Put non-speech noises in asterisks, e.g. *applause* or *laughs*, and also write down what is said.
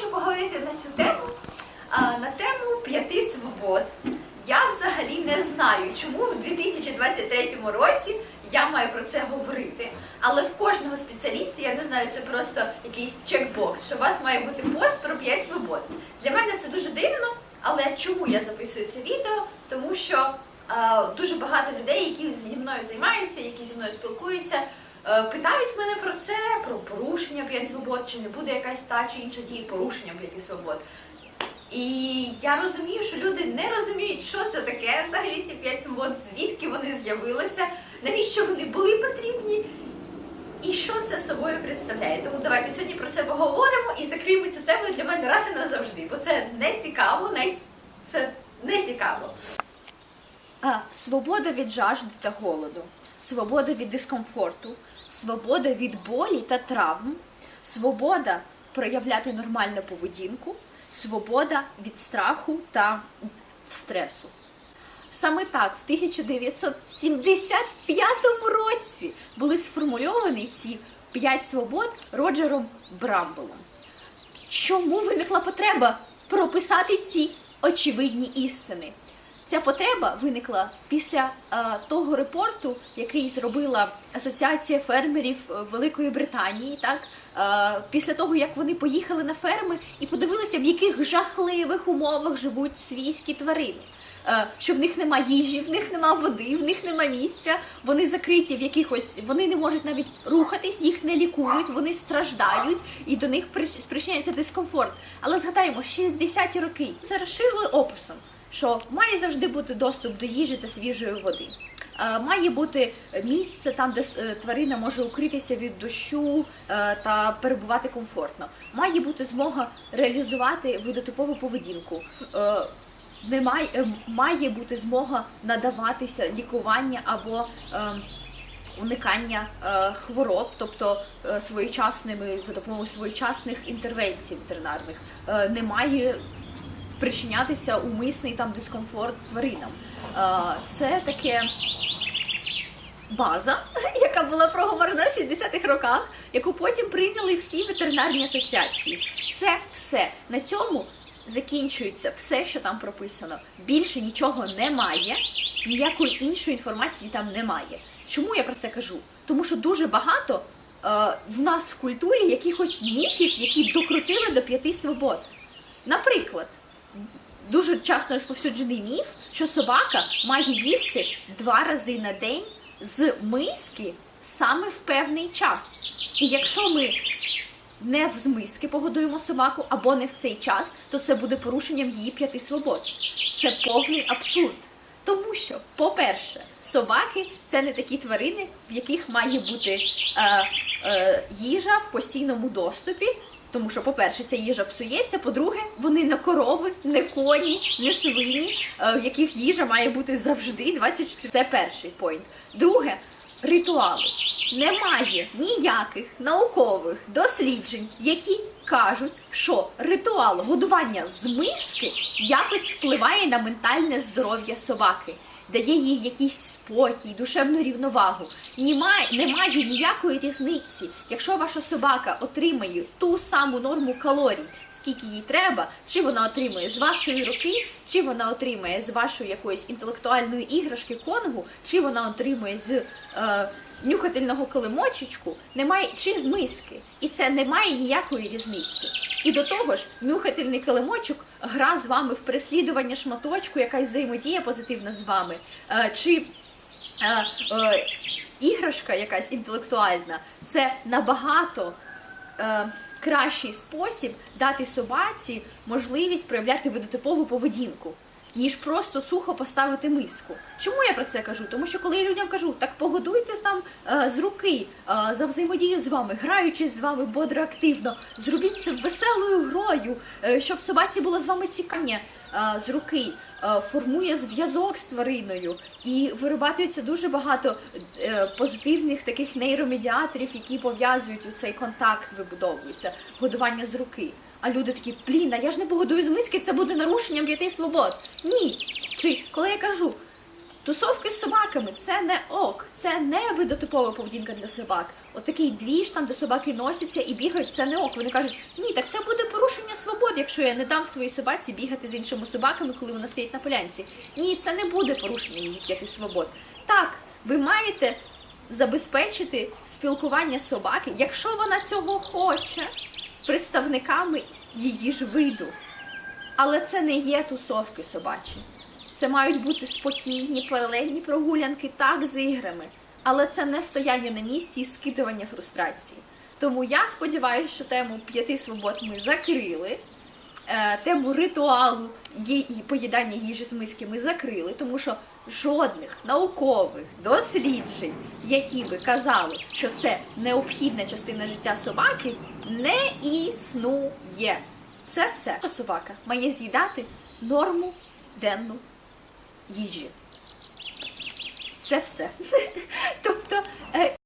хочу поговорити на цю тему, на тему п'яти свобод. Я взагалі не знаю, чому в 2023 році я маю про це говорити. Але в кожного спеціаліста, я не знаю, це просто якийсь чекбокс, що у вас має бути пост про 5 свобод. Для мене це дуже дивно, але чому я записую це відео? Тому що е, дуже багато людей, які зі мною займаються, які зі мною спілкуються, питають мене про це, про порушення 5 свобод, чи не буде якась та чи інша дія порушення 5 свобод. І я розумію, що люди не розуміють, що це таке взагалі ці 5 свобод, звідки вони з'явилися, навіщо вони були потрібні. І що це собою представляє? Тому давайте сьогодні про це поговоримо і закриємо цю тему для мене раз і назавжди, бо це не цікаво, навіть це не цікаво. А, свобода від жажди та голоду, свобода від дискомфорту, свобода від болі та травм, свобода проявляти нормальну поведінку, свобода від страху та стресу. Саме так в 1975 році були сформульовані ці п'ять свобод Роджером Брамблом. Чому виникла потреба прописати ці очевидні істини? Ця потреба виникла після е, того репорту, який зробила Асоціація фермерів е, Великої Британії, так е, після того як вони поїхали на ферми і подивилися, в яких жахливих умовах живуть свійські тварини. Що в них нема їжі, в них нема води, в них нема місця. Вони закриті в якихось, вони не можуть навіть рухатись, їх не лікують, вони страждають і до них прич- спричиняється дискомфорт. Але згадаємо, 60-ті роки це розширили описом, що має завжди бути доступ до їжі та свіжої води. Е, Має бути місце там, де е, тварина може укритися від дощу е, та перебувати комфортно. Має бути змога реалізувати видотипову поведінку. Немає, е, має бути змога надаватися лікування або е, уникання хвороб, тобто своєчасними за допомогою своєчасних інтервенцій ветеринарних. Е, не має причинятися умисний там дискомфорт тваринам. Е, це таке база, *laughs* яка була проговорена в 60-х роках, яку потім прийняли всі ветеринарні асоціації. Це все на цьому закінчується все, що там прописано. Більше нічого немає, ніякої іншої інформації там немає. Чому я про це кажу? Тому що дуже багато е, в нас в культурі якихось міфів, які докрутили до п'яти свобод. Наприклад, дуже часто розповсюджений міф, що собака має їсти два рази на день з миски саме в певний час. І якщо ми не з миски погодуємо собаку або не в цей час, то це буде порушенням її п'яти свобод. Це повний абсурд. Тому що, по-перше, собаки це не такі тварини, в яких має бути е, е, їжа в постійному доступі. Тому що, по-перше, ця їжа псується, по-друге, вони не корови, не коні, не свині, е, в яких їжа має бути завжди 24. Це перший пойнт. Друге, ритуали. Немає ніяких наукових досліджень, які кажуть, що ритуал годування з миски якось впливає на ментальне здоров'я собаки, дає їй якийсь спокій, душевну рівновагу. Немає, немає ніякої різниці, якщо ваша собака отримає ту саму норму калорій, скільки їй треба, чи вона отримує з вашої руки, чи вона отримує з вашої якоїсь інтелектуальної іграшки конгу, чи вона отримує з. Е, нюхательного килимочечку немає чи з миски, і це не має ніякої різниці. І до того ж, нюхательний килимочок гра з вами в переслідування шматочку, якась взаємодія позитивна з вами, е, чи е, е, іграшка якась інтелектуальна, це набагато. Кращий спосіб дати собаці можливість проявляти видотипову поведінку, ніж просто сухо поставити миску. Чому я про це кажу? Тому що коли я людям кажу, так погодуйте там е, з руки е, за взаємодію з вами, граючись з вами бодро активно, зробіть це веселою грою, е, щоб собаці було з вами цікавня е, з руки. е, Формує зв'язок з твариною і вирабатується дуже багато е, позитивних таких нейромедіаторів, які пов'язують у цей контакт, вибудовуються годування з руки. А люди такі, блін, а я ж не погодую з миски, це буде нарушенням п'яти свобод. Ні. Чи коли я кажу, Тусовки з собаками це не ок, це не видотипова поведінка для собак. Отакий двіж там, де собаки носяться і бігають, це не ок. Вони кажуть, ні, так це буде порушення свобод, якщо я не дам своїй собаці бігати з іншими собаками, коли вона стоїть на полянці. Ні, це не буде порушення п'яти свобод. Так, ви маєте забезпечити спілкування собаки, якщо вона цього хоче, з представниками її ж виду. Але це не є тусовки собачі. Це мають бути спокійні, паралельні прогулянки, так, з іграми. Але це не стояння на місці і скидування фрустрації. Тому я сподіваюся, що тему п'яти свобод ми закрили. Е, Тему ритуалу і поїдання їжі з миски ми закрили, тому що жодних наукових досліджень, які би казали, що це необхідна частина життя собаки, не існує. Це все. Собака має з'їдати норму денну їжі. Це все. *laughs* тобто, е,